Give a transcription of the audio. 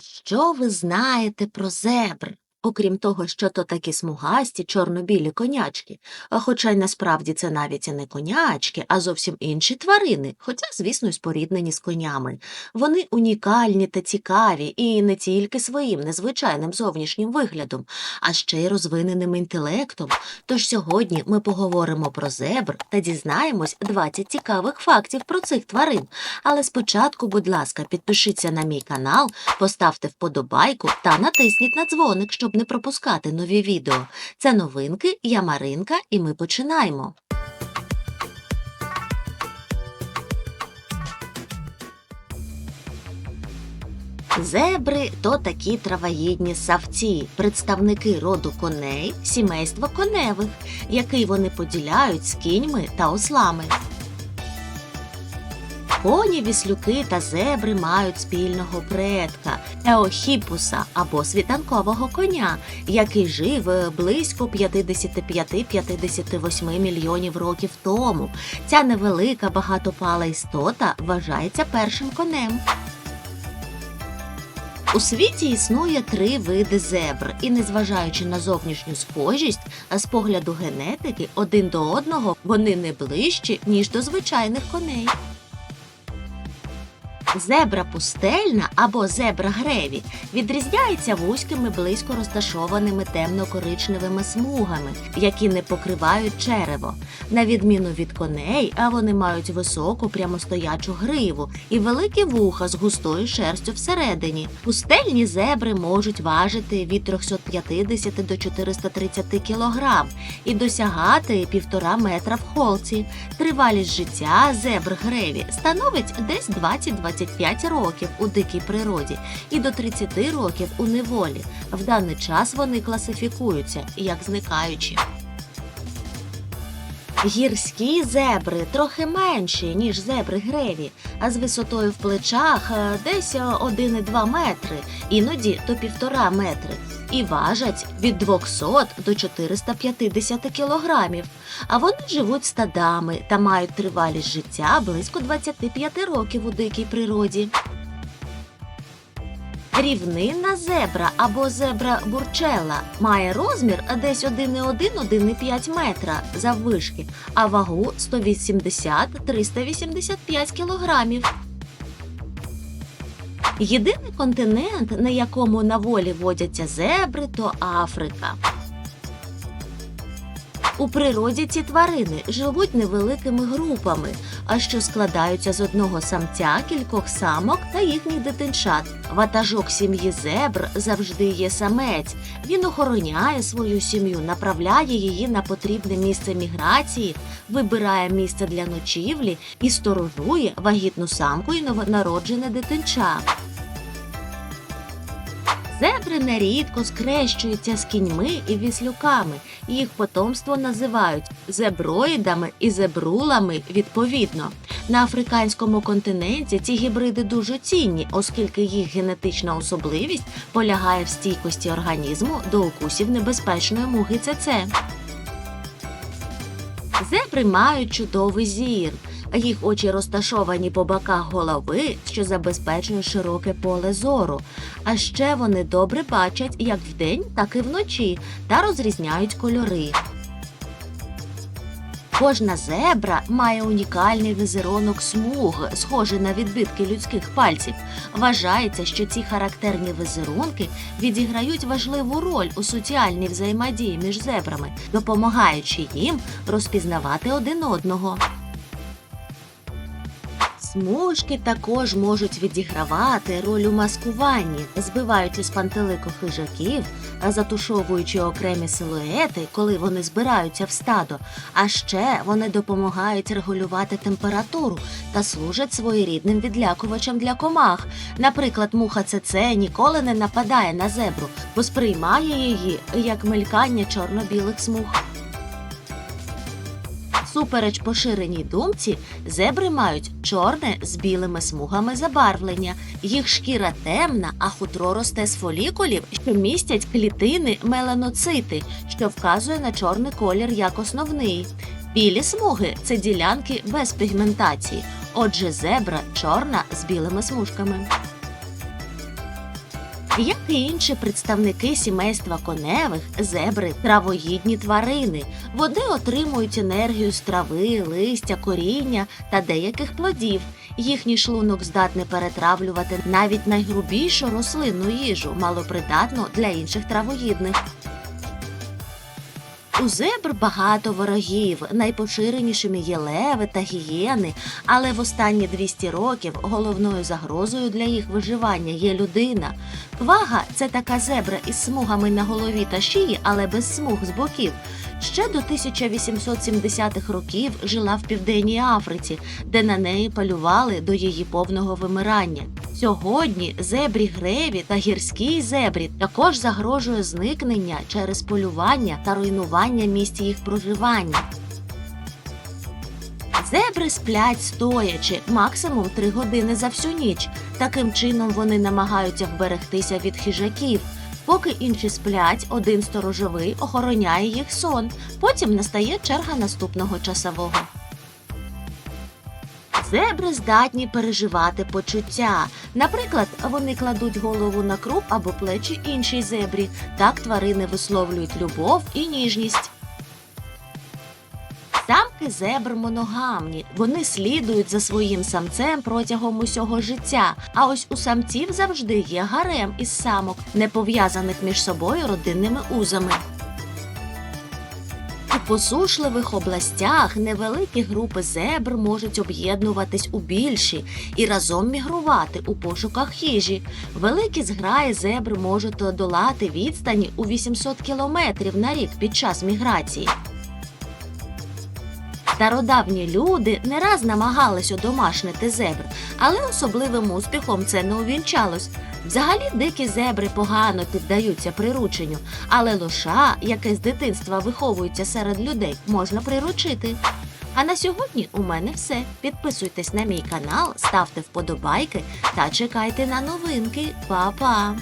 Що ви знаєте про зебр? Окрім того, що то такі смугасті чорно-білі конячки, хоча й насправді це навіть і не конячки, а зовсім інші тварини, хоча, звісно, споріднені з конями. Вони унікальні та цікаві і не тільки своїм незвичайним зовнішнім виглядом, а ще й розвиненим інтелектом. Тож сьогодні ми поговоримо про зебр та дізнаємось 20 цікавих фактів про цих тварин. Але спочатку, будь ласка, підпишіться на мій канал, поставте вподобайку та натисніть на дзвоник, щоб не пропускати нові відео. Це новинки, я Маринка, і ми починаємо. Зебри то такі травоїдні савці, представники роду коней, сімейства коневих, який вони поділяють з кіньми та ослами. Коні, віслюки та зебри мають спільного предка еохіпуса або світанкового коня, який жив е, близько 55-58 мільйонів років тому. Ця невелика багатопала істота вважається першим конем. У світі існує три види зебр, і незважаючи на зовнішню схожість, з погляду генетики один до одного вони не ближчі, ніж до звичайних коней. Зебра пустельна або зебра греві відрізняється вузькими близько розташованими темно-коричневими смугами, які не покривають черево. На відміну від коней, а вони мають високу прямостоячу гриву і великі вуха з густою шерстю всередині. Пустельні зебри можуть важити від 350 до 430 кг і досягати півтора метра в холці. Тривалість життя зебр греві становить десь 20-25 років у дикій природі і до 30 років у неволі. В даний час вони класифікуються як зникаючі. Гірські зебри трохи менші, ніж зебри греві, а з висотою в плечах е, десь е, 1,2 метри, іноді до 1,5 метри, і важать від 200 до 450 кілограмів. А вони живуть стадами та мають тривалість життя близько 25 років у дикій природі. Рівнинна зебра або зебра бурчела має розмір десь 1,1-1,5 метра заввишки, а вагу 180-385 кілограмів. Єдиний континент, на якому на волі водяться зебри, то Африка. У природі ці тварини живуть невеликими групами, а що складаються з одного самця, кількох самок та їхніх дитинчат. Ватажок сім'ї зебр завжди є самець. Він охороняє свою сім'ю, направляє її на потрібне місце міграції, вибирає місце для ночівлі і сторожує вагітну самку і новонароджене дитинча. Зебри нерідко скрещуються з кіньми і віслюками. Їх потомство називають зеброїдами і зебрулами відповідно. На африканському континенті ці гібриди дуже цінні, оскільки їх генетична особливість полягає в стійкості організму до укусів небезпечної муги ЦЦ. Зебри мають чудовий зір. Їх очі розташовані по боках голови, що забезпечує широке поле зору. А ще вони добре бачать як вдень, так і вночі та розрізняють кольори. Кожна зебра має унікальний візерунок смуг, схожий на відбитки людських пальців. Вважається, що ці характерні візерунки відіграють важливу роль у соціальній взаємодії між зебрами, допомагаючи їм розпізнавати один одного. Смужки також можуть відігравати роль у маскуванні, збиваючи з пантелику хижаків, затушовуючи окремі силуети, коли вони збираються в стадо. А ще вони допомагають регулювати температуру та служать своєрідним відлякувачем для комах. Наприклад, муха ЦЦ ніколи не нападає на зебру, бо сприймає її як мелькання чорно-білих смуг. Супереч поширеній думці, зебри мають чорне з білими смугами забарвлення. Їх шкіра темна, а хутро росте з фолікулів, що містять клітини меланоцити, що вказує на чорний колір як основний. Білі смуги це ділянки без пігментації. Отже, зебра чорна з білими смужками. Як і інші представники сімейства коневих, зебри травоїдні тварини. Вони отримують енергію з трави, листя, коріння та деяких плодів. Їхній шлунок здатний перетравлювати навіть найгрубішу рослинну їжу, малопридатну для інших травоїдних. У зебр багато ворогів, найпоширенішими є леви та гієни, але в останні 200 років головною загрозою для їх виживання є людина. Вага це така зебра із смугами на голові та шиї, але без смуг з боків. Ще до 1870-х років жила в Південній Африці, де на неї полювали до її повного вимирання. Сьогодні зебрі греві та гірській зебрі також загрожує зникнення через полювання та руйнування місць їх проживання. Зебри сплять стоячи максимум 3 години за всю ніч. Таким чином вони намагаються вберегтися від хижаків. Поки інші сплять, один сторожовий охороняє їх сон. Потім настає черга наступного часового. Зебри здатні переживати почуття. Наприклад, вони кладуть голову на круп або плечі іншій зебрі. Так тварини висловлюють любов і ніжність. Самки зебр моногамні. Вони слідують за своїм самцем протягом усього життя. А ось у самців завжди є гарем із самок, не пов'язаних між собою родинними узами. Посушливих областях невеликі групи зебр можуть об'єднуватись у більші і разом мігрувати у пошуках їжі. Великі зграї зебр можуть долати відстані у 800 кілометрів на рік під час міграції. Стародавні люди не раз намагались одомашнити зебр, але особливим успіхом це не увінчалось. Взагалі дикі зебри погано піддаються прирученню, але лоша, яке з дитинства виховується серед людей, можна приручити. А на сьогодні у мене все. Підписуйтесь на мій канал, ставте вподобайки та чекайте на новинки. Па-па!